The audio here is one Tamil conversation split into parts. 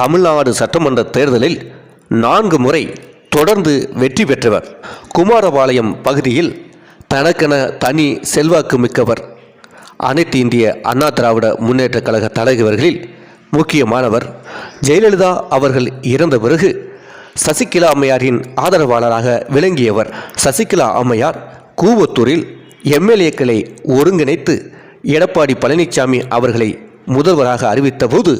தமிழ்நாடு சட்டமன்ற தேர்தலில் நான்கு முறை தொடர்ந்து வெற்றி பெற்றவர். குமாரபாளையம் பகுதியில் தனக்கென தனி செல்வாக்கு மிக்கவர். அனைத்து இந்திய அண்ணா திராவிட முன்னேற்றக் கழக தலைவர்களில் முக்கியமானவர். ஜெயலலிதா அவர்கள் இறந்த பிறகு சசிகலா அம்மையாரின் ஆதரவாளராக விளங்கியவர். சசிகலா அம்மையார் கூவத்தூரில் எம்எல்ஏக்களை ஒருங்கிணைத்து எடப்பாடி பழனிசாமி அவர்களை முதல்வராக அறிவித்தபோது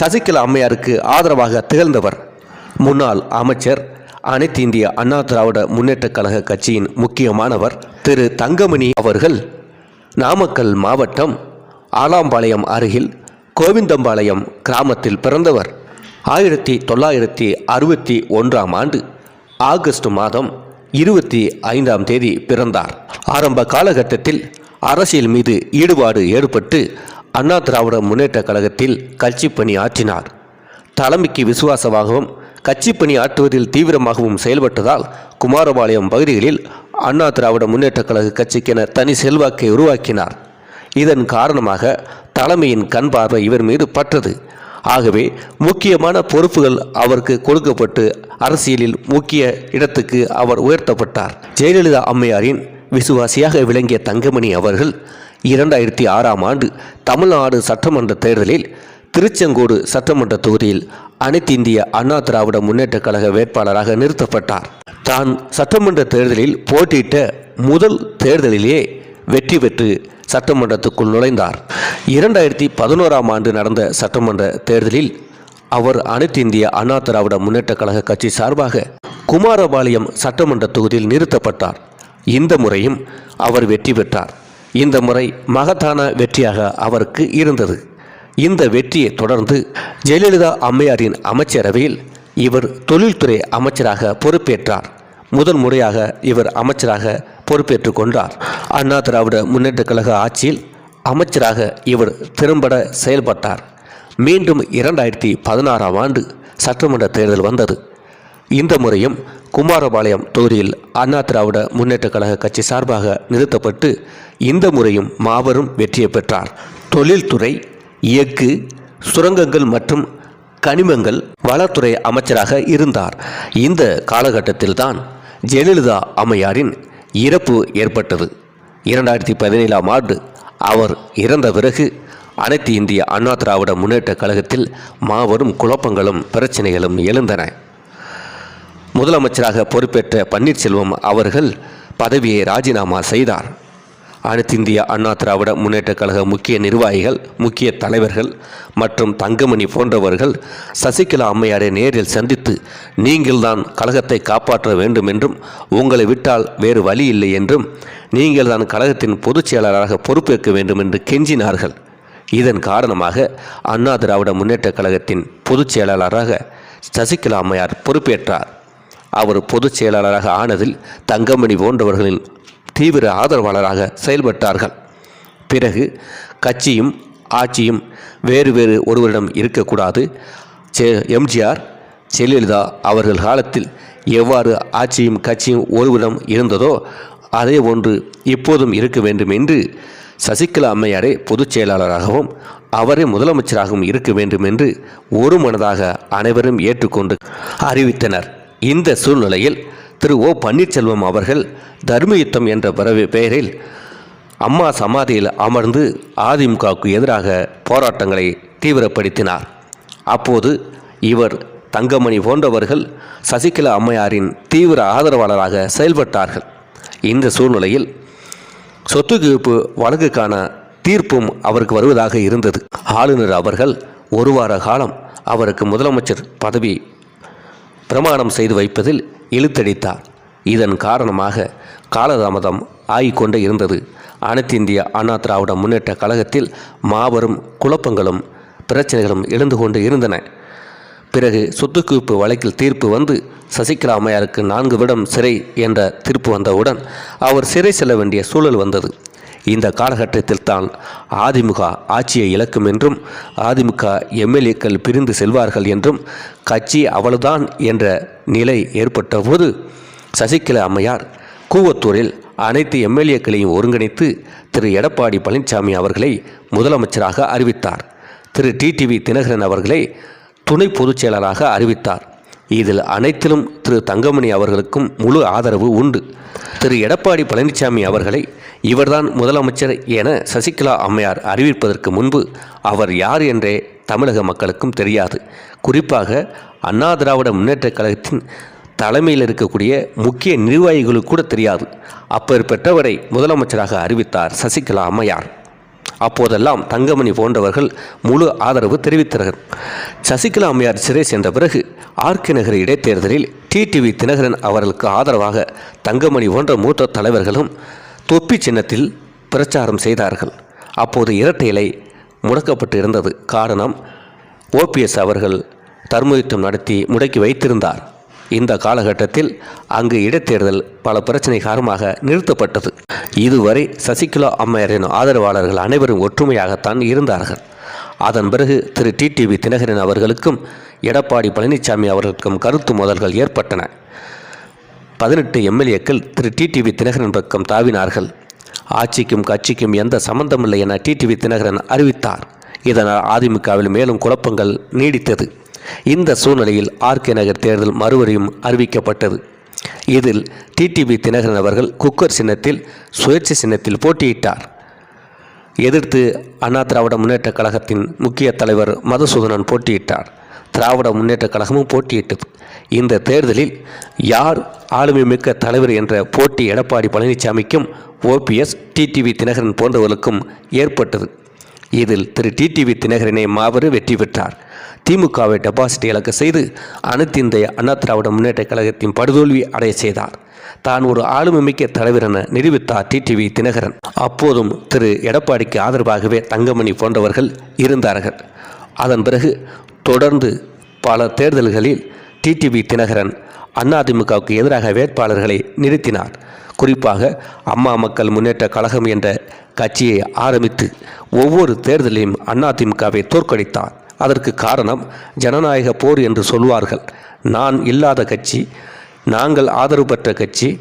சசிகலா அம்மையாருக்கு ஆதரவாக திகழ்ந்தவர். முன்னாள் அமைச்சர் அனைத்து இந்திய அண்ணா திராவிட முன்னேற்றக் கழக கட்சியின் முக்கியமானவர் திரு தங்கமணி அவர்கள் நாமக்கல் மாவட்டம் ஆலாம்பாளையம் அருகில் கோவிந்தம்பாளையம் கிராமத்தில் பிறந்தவர். ஆயிரத்தி தொள்ளாயிரத்தி அறுபத்தி ஒன்றாம் ஆண்டு ஆகஸ்ட் மாதம் இருபத்தி ஐந்தாம் தேதி பிறந்தார். ஆரம்ப காலகட்டத்தில் அரசியல் மீது ஈடுபாடு ஏற்பட்டு அண்ணா திராவிட முன்னேற்றக் கழகத்தில் கட்சி பணி ஆற்றினார். தலைமைக்கு விசுவாசமாகவும் கட்சி பணி ஆற்றுவதில் தீவிரமாகவும் செயல்பட்டதால் குமாரபாளையம் பகுதிகளில் அண்ணா திராவிட முன்னேற்ற கழக கட்சிக்கென தனி செல்வாக்கை உருவாக்கினார். இதன் காரணமாக தலைமையின் கண் பார்வை இவர் மீது பட்டது. ஆகவே முக்கியமான பொறுப்புகள் அவருக்கு கொடுக்கப்பட்டு அரசியலில் முக்கிய இடத்துக்கு அவர் உயர்த்தப்பட்டார். ஜெயலலிதா அம்மையாரின் விசுவாசியாக விளங்கிய தங்கமணி அவர்கள் இரண்டாயிரத்தி ஆறாம் ஆண்டு தமிழ்நாடு சட்டமன்ற தேர்தலில் திருச்செங்கோடு சட்டமன்ற தொகுதியில் அனைத்து இந்திய அண்ணா திராவிட முன்னேற்ற கழக வேட்பாளராக நிறுத்தப்பட்டார். தான் சட்டமன்ற தேர்தலில் போட்டியிட்ட முதல் தேர்தலிலேயே வெற்றி பெற்று சட்டமன்றத்துக்குள் நுழைந்தார். இரண்டாயிரத்தி பதினோராம் ஆண்டு நடந்த சட்டமன்ற தேர்தலில் அவர் அனைத்து இந்திய அண்ணா திராவிட முன்னேற்ற கழக கட்சி சார்பாக குமாரபாளையம் சட்டமன்ற தொகுதியில் நிறுத்தப்பட்டார். இந்த முறையும் அவர் வெற்றி பெற்றார். இந்த முறை மகத்தான வெற்றியாக அவருக்கு இருந்தது. இந்த வெற்றியை தொடர்ந்து ஜெயலலிதா அம்மையாரின் அமைச்சரவையில் இவர் தொழில்துறை அமைச்சராக பொறுப்பேற்றார். முதன் முறையாக இவர் அமைச்சராக பொறுப்பேற்றுக் கொண்டார். அண்ணா திராவிட முன்னேற்ற கழக ஆட்சியில் அமைச்சராக இவர் திறம்பட செயல்பட்டார். மீண்டும் இரண்டாயிரத்தி பதினாறாம் ஆண்டு சட்டமன்ற தேர்தல் வந்தது. இந்த முறையும் குமாரபாளையம் தொகுதியில் அண்ணா திராவிட முன்னேற்றக் கழக கட்சி சார்பாக நிறுத்தப்பட்டு இந்த முறையும் மாபெரும் வெற்றியை பெற்றார். தொழில்துறை எஃகு சுரங்கங்கள் மற்றும் கனிமங்கள் வளத்துறை அமைச்சராக இருந்தார். இந்த காலகட்டத்தில்தான் ஜெயலலிதா அம்மையாரின் இறப்பு ஏற்பட்டது. இரண்டாயிரத்தி பதினேழாம் ஆண்டு அவர் இறந்த பிறகு அனைத்து இந்திய அண்ணா திராவிட முன்னேற்றக் கழகத்தில் மாபெரும் குழப்பங்களும் பிரச்சனைகளும் எழுந்தன. முதலமைச்சராக பொறுப்பேற்ற பன்னீர்செல்வம் அவர்கள் பதவியை ராஜினாமா செய்தார். அனைத்து இந்திய அண்ணா திராவிட முன்னேற்றக் கழக முக்கிய நிர்வாகிகள் முக்கிய தலைவர்கள் மற்றும் தங்கமணி போன்றவர்கள் சசிகலா அம்மையாரை நேரில் சந்தித்து நீங்கள்தான் கழகத்தை காப்பாற்ற வேண்டும் என்றும் உங்களை விட்டால் வேறு வழி இல்லை என்றும் நீங்கள்தான் கழகத்தின் பொதுச் செயலாளராக பொறுப்பேற்க வேண்டும் என்று கெஞ்சினார்கள். இதன் காரணமாக அண்ணா திராவிட முன்னேற்றக் கழகத்தின் பொதுச் செயலாளராக சசிகலா அம்மையார் பொறுப்பேற்றார். அவர் பொதுச் செயலாளராக ஆனதில் தங்கமணி போன்றவர்களின் தீவிர ஆதரவாளராக செயல்பட்டார்கள். பிறகு கட்சியும் ஆட்சியும் வேறு வேறு ஒருவரிடம் இருக்கக்கூடாது. செ எம்ஜிஆர் ஜெயலலிதா அவர்கள் காலத்தில் எவ்வாறு ஆட்சியும் கட்சியும் ஒருவரிடம் இருந்ததோ அதே ஒன்று இப்போதும் இருக்க வேண்டும் என்று சசிகலா அம்மையாரே பொதுச் செயலாளராகவும் அவரே முதலமைச்சராகவும் இருக்க வேண்டும் என்று ஒரு மனதாக அனைவரும் ஏற்றுக்கொண்டு அறிவித்தனர். இந்த சூழ்நிலையில் திரு ஓ பன்னீர்செல்வம் அவர்கள் தர்மயுத்தம் என்ற பிறவி பெயரில் அம்மா சமாதியில் அமர்ந்து அதிமுகவுக்கு எதிராக போராட்டங்களை தீவிரப்படுத்தினார். அப்போது இவர் தங்கமணி போன்றவர்கள் சசிகலா அம்மையாரின் தீவிர ஆதரவாளராக செயல்பட்டார்கள். இந்த சூழ்நிலையில் சொத்து குவிப்பு வழக்குக்கான தீர்ப்பும் அவருக்கு வருவதாக இருந்தது. ஆளுநர் அவர்கள் ஒரு வார காலம் அவருக்கு முதலமைச்சர் பதவி பிரமாணம் செய்து வைப்பதில் இழுத்தடித்தார். இதன் காரணமாக காலதாமதம் ஆகிக்கொண்டே இருந்தது. அனைத்திந்திய அண்ணா திராவிட முன்னேற்ற கழகத்தில் மாபெரும் குழப்பங்களும் பிரச்சனைகளும் எழுந்து கொண்டு இருந்தன. பிறகு சொத்துக்குவிப்பு வழக்கில் தீர்ப்பு வந்து சசிகலா அம்மையாருக்கு நான்கு விடம் சிறை என்ற தீர்ப்பு வந்தவுடன் அவர் சிறை செல்ல வேண்டிய சூழல் வந்தது. இந்த காலகட்டத்தில் தான் அதிமுக ஆட்சியை இழக்கும் என்றும் அதிமுக எம்எல்ஏக்கள் பிரிந்து செல்வார்கள் என்றும் கட்சி அவ்வளவுதான் என்ற நிலை ஏற்பட்டபோது சசிகலா அம்மையார் கூவத்தூரில் அனைத்து எம்எல்ஏக்களையும் ஒருங்கிணைத்து திரு. எடப்பாடி பழனிசாமி அவர்களை முதலமைச்சராக அறிவித்தார். திரு. டிடிவி தினகரன் அவர்களை துணை பொதுச் செயலராக அறிவித்தார். இதில் அனைத்திலும் திரு தங்கமணி அவர்களுக்கும் முழு ஆதரவு உண்டு. திரு எடப்பாடி பழனிசாமி அவர்களை இவர்தான் முதலமைச்சர் என சசிகலா அம்மையார் அறிவிப்பதற்கு முன்பு அவர் யார் என்றே தமிழக மக்களுக்கும் தெரியாது. குறிப்பாக அண்ணா திராவிட முன்னேற்றக் கழகத்தின் தலைமையில் இருக்கக்கூடிய முக்கிய நிர்வாகிகளுக்கு கூட தெரியாது. அப்பேற்பட்டவரை முதலமைச்சராக அறிவித்தார் சசிகலா அம்மையார். அப்போதெல்லாம் தங்கமணி போன்றவர்கள் முழு ஆதரவு தெரிவித்தார்கள் சசிகலா அம்மையார் சிறை சென்ற பிறகு ஆர்கே நகர் இடைத்தேர்தலில் டிடிவி தினகரன் அவர்களுக்கு ஆதரவாக தங்கமணி போன்ற மூத்த தலைவர்களும் தொப்பி சின்னத்தில் பிரச்சாரம் செய்தார்கள். அப்போது இரட்டை இலை முடக்கப்பட்டு இருந்தது. காரணம் ஓபிஎஸ் அவர்கள் தர்மயுத்தம் நடத்தி முடக்கி வைத்திருந்தார். இந்த காலகட்டத்தில் அங்கு இடைத்தேர்தல் பல பிரச்சனை காரணமாக நிறுத்தப்பட்டது. இதுவரை சசிகலா அம்மையாரின் ஆதரவாளர்கள் அனைவரும் ஒற்றுமையாகத்தான் இருந்தார்கள். அதன் பிறகு திரு. டிடிவி தினகரன் அவர்களுக்கும் எடப்பாடி பழனிசாமி அவர்களுக்கும் கருத்து மோதல்கள் ஏற்பட்டன. பதினெட்டு எம்எல்ஏக்கள் திரு. டிடிவி தினகரன் பக்கம் தாவினார்கள். ஆட்சிக்கும் கட்சிக்கும் எந்த சம்பந்தமில்லை என டிடிவி தினகரன் அறிவித்தார். இதனால் அதிமுகவில் மேலும் குழப்பங்கள் நீடித்தது. இந்த சூழ்நிலையில் ஆர்கே நகர் தேர்தல் மறுபடியும் அறிவிக்கப்பட்டது. இதில் டிடிவி தினகரன் அவர்கள் குக்கர் சின்னத்தில் சுயேட்சை சின்னத்தில் போட்டியிட்டார். எதிர்த்து அண்ணா திராவிட முன்னேற்றக் கழகத்தின் முக்கிய தலைவர் மதுசூதனன் போட்டியிட்டார். திராவிட முன்னேற்றக் கழகமும் போட்டியிட்டது. இந்த தேர்தலில் யார் ஆளுமை மிக்க தலைவர் என்ற போட்டி எடப்பாடி பழனிசாமிக்கும் ஓபிஎஸ் டிடிவி தினகரன் போன்றவர்களுக்கும் ஏற்பட்டது. இதில் திரு டிடிவி தினகரனை மாபெரும் வெற்றி பெற்றார். திமுகவை டெபாசிட் இழக்க செய்து அனைத்து இந்திய அண்ணா திராவிட முன்னேற்ற கழகத்தின் படுதோல்வி அடைய செய்தார். தான் ஒரு ஆளுமை மிக்க தலைவர் என நிரூபித்தார் டிடிவி தினகரன். அப்போதும் திரு எடப்பாடிக்கு ஆதரவாகவே தங்கமணி போன்றவர்கள் இருந்தார்கள். அதன் பிறகு தொடர்ந்து பல தேர்தல்களில் டிடிவி தினகரன் அதிமுகவுக்கு எதிராக வேட்பாளர்களை நிறுத்தினார். குறிப்பாக அம்மா மக்கள் முன்னேற்ற கழகம் என்ற கட்சியை ஆரம்பித்து ஒவ்வொரு தேர்தலையும் அதிமுகவை தோற்கடித்தார். அதற்கு காரணம் ஜனநாயக போர் என்று சொல்வார்கள் நான் இல்லாத கட்சி நாங்கள் ஆதரவு பெற்ற கட்சி.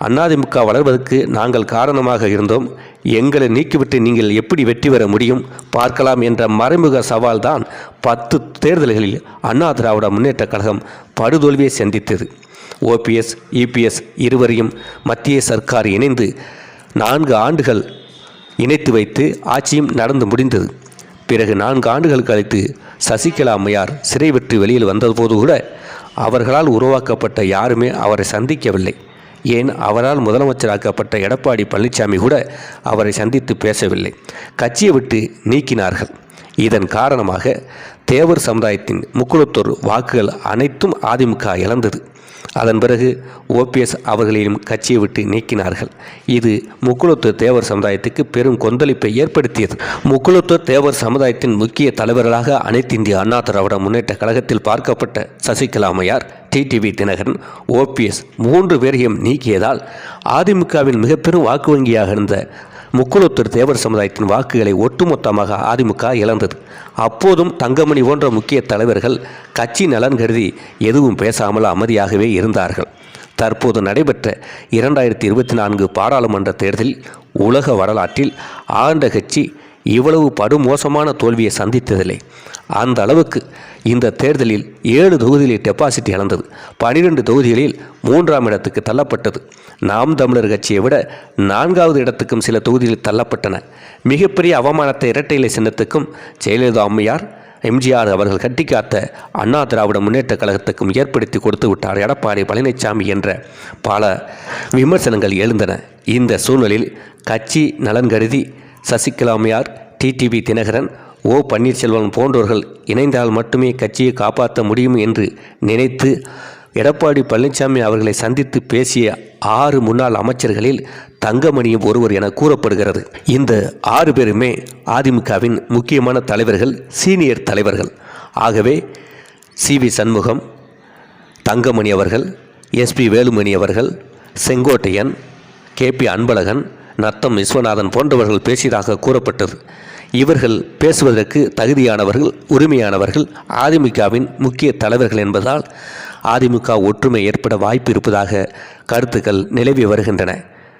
அதிமுக வளர்வதற்கு நாங்கள் காரணமாக இருந்தோம். எங்களை நீக்கிவிட்டு நீங்கள் எப்படி வெற்றி பெற முடியும்? பார்க்கலாம் என்ற மறைமுக சவால்தான் பத்து தேர்தல்களில் அண்ணா திராவிட முன்னேற்றக் கழகம் படுதோல்வியை சந்தித்தது. ஓபிஎஸ் இபிஎஸ் இருவரையும் மத்திய சர்க்கார் இணைந்து நான்கு ஆண்டுகள் இணைத்து வைத்து ஆட்சியும் நடந்து முடிந்தது. பிறகு நான்கு ஆண்டுகள் கழித்து சசிகலா அம்மையார் சிறை விட்டு வெளியில் வந்தபோது கூட அவர்களால் உருவாக்கப்பட்ட யாருமே அவரை சந்திக்கவில்லை. ஏன்? அவரால் முதலமைச்சராக்கப்பட்ட எடப்பாடி பழனிசாமி கூட அவரை சந்தித்து பேசவில்லை. கட்சியை விட்டு நீக்கினார்கள். இதன் காரணமாக தேவர் சமுதாயத்தின் முக்குளத்தோர் வாக்குகள் அனைத்தும் அதிமுக இழந்தது. அதன் பிறகு ஓபிஎஸ் அவர்களையும் கட்சியை விட்டு நீக்கினார்கள். இது முக்குளத்தூர் தேவர் சமுதாயத்துக்கு பெரும் கொந்தளிப்பை ஏற்படுத்தியது. முக்குளத்தூர் தேவர் சமுதாயத்தின் முக்கிய தலைவர்களாக அனைத்து இந்திய அண்ணா திராவிட முன்னேற்ற கழகத்தில் பார்க்கப்பட்ட சசிகலாமையார் டிடிவி தினகரன் ஓபிஎஸ் மூன்று பேரையும் நீக்கியதால் அதிமுகவின் மிக பெரும் வாக்கு வங்கியாக இருந்த முக்குளத்தூர் தேவர் சமுதாயத்தின் வாக்குகளை ஒட்டுமொத்தமாக அதிமுக இழந்தது. அப்போதும் தங்கமணி போன்ற முக்கிய தலைவர்கள் கட்சி நலன் கருதி எதுவும் பேசாமல் அமைதியாகவே இருந்தார்கள். தற்போது நடைபெற்ற இரண்டாயிரத்தி இருபத்தி நான்கு பாராளுமன்ற தேர்தலில் உலக வரலாற்றில் ஆண்ட கட்சி இவ்வளவு படுமோசமான தோல்வியை சந்தித்ததில்லை. அந்த அளவுக்கு இந்த தேர்தலில் ஏழு தொகுதிகளில் டெபாசிட் இழந்தது. பனிரெண்டு தொகுதிகளில் மூன்றாம் இடத்துக்கு தள்ளப்பட்டது. நாம் தமிழர் கட்சியை விட நான்காவது இடத்துக்கும் சில தொகுதிகளில் தள்ளப்பட்டன. மிகப்பெரிய அவமானத்தை இரட்டை இலை சின்னத்துக்கும் ஜெயலலிதா அம்மையார் எம்ஜிஆர் அவர்கள் கட்டிக்காத்த அண்ணா திராவிட முன்னேற்றக் கழகத்துக்கும் ஏற்படுத்தி கொடுத்து விட்டார் எடப்பாடி பழனிசாமி என்ற பல விமர்சனங்கள் எழுந்தன. இந்த சூழ்நிலையில் கட்சி நலன் கருதி சசிகலாமையார் டிடிவி தினகரன் ஓ பன்னீர்செல்வம் போன்றவர்கள் இணைந்தால் மட்டுமே கட்சியை காப்பாற்ற முடியும் என்று நினைத்து எடப்பாடி பழனிசாமி அவர்களை சந்தித்து பேசிய ஆறு முன்னாள் அமைச்சர்களில் தங்கமணியும் ஒருவர் என கூறப்படுகிறது. இந்த ஆறு பேருமே அதிமுகவின் முக்கியமான தலைவர்கள் சீனியர் தலைவர்கள். ஆகவே சி வி சண்முகம் தங்கமணி அவர்கள் எஸ்பி வேலுமணி அவர்கள் செங்கோட்டையன் கே பி அன்பழகன் நத்தம் விஸ்வநாதன் போன்றவர்கள் பேசியதாக கூறப்பட்டது. இவர்கள் பேசுவதற்கு தகுதியானவர்கள் உரிமையானவர்கள் அதிமுகவின் முக்கிய தலைவர்கள் என்பதால் அதிமுக ஒற்றுமை ஏற்பட வாய்ப்பு இருப்பதாக கருத்துக்கள் நிலவி வருகின்றன.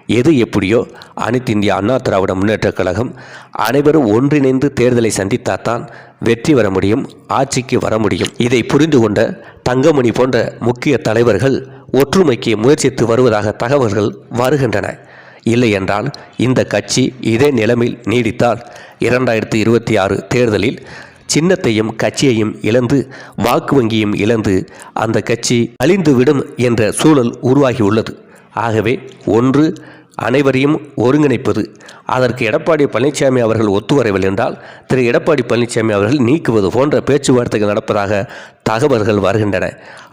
எது எப்படியோ அனைத்து இந்திய அண்ணா திராவிட முன்னேற்றக் கழகம் அனைவரும் ஒன்றிணைந்து தேர்தலை சந்தித்தால்தான் வெற்றி வர முடியும் ஆட்சிக்கு வர முடியும். இதை புரிந்து கொண்ட தங்கமணி போன்ற முக்கிய தலைவர்கள் ஒற்றுமைக்கு முயற்சித்து வருவதாக தகவல்கள் வருகின்றன. இல்லையென்றால் இந்த கட்சி இதே நிலைமையில் நீடித்தால் இரண்டாயிரத்தி இருபத்தி ஆறு தேர்தலில் சின்னத்தையும் கட்சியையும் இழந்து வாக்கு வங்கியும் இழந்து அந்த கட்சி அழிந்துவிடும் என்ற சூழல் உருவாகியுள்ளது. ஆகவே ஒன்று அனைவரையும் ஒருங்கிணைப்பது. அதற்கு எடப்பாடி பழனிசாமி அவர்கள் ஒத்துவரவில்லை என்றால் திரு எடப்பாடி பழனிசாமி அவர்கள் நீக்குவது போன்ற பேச்சுவார்த்தைகள் நடப்பதாக தகவல்கள் வருகின்றன.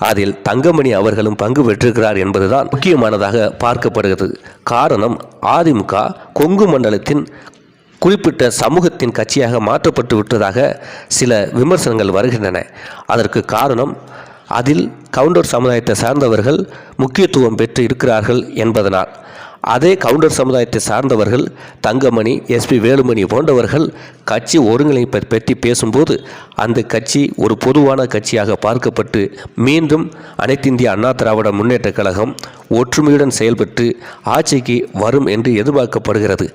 அதில் தங்கமணி அவர்களும் பங்கு பெற்றிருக்கிறார் என்பதுதான் முக்கியமானதாக பார்க்கப்படுகிறது. காரணம் அதிமுக கொங்கு மண்டலத்தின் குறிப்பிட்ட சமூகத்தின் கட்சியாக மாற்றப்பட்டு விட்டதாக சில விமர்சனங்கள் வருகின்றன. அதற்கு காரணம் அதில் கவுண்டர் சமுதாயத்தை சார்ந்தவர்கள் முக்கியத்துவம் பெற்று இருக்கிறார்கள் என்பதனால். அதே கவுண்டர் சமுதாயத்தை சார்ந்தவர்கள் தங்கமணி எஸ்பி வேலுமணி போன்றவர்கள் கட்சி ஒருங்கிணைப்பை பற்றி பேசும்போது அந்த கட்சி ஒரு பொதுவான கட்சியாக பார்க்கப்பட்டு மீண்டும் அனைத்திந்திய அண்ணா திராவிட முன்னேற்றக் கழகம் ஒற்றுமையுடன் செயல்பட்டு ஆட்சிக்கு வரும் என்று எதிர்பார்க்கப்படுகிறது.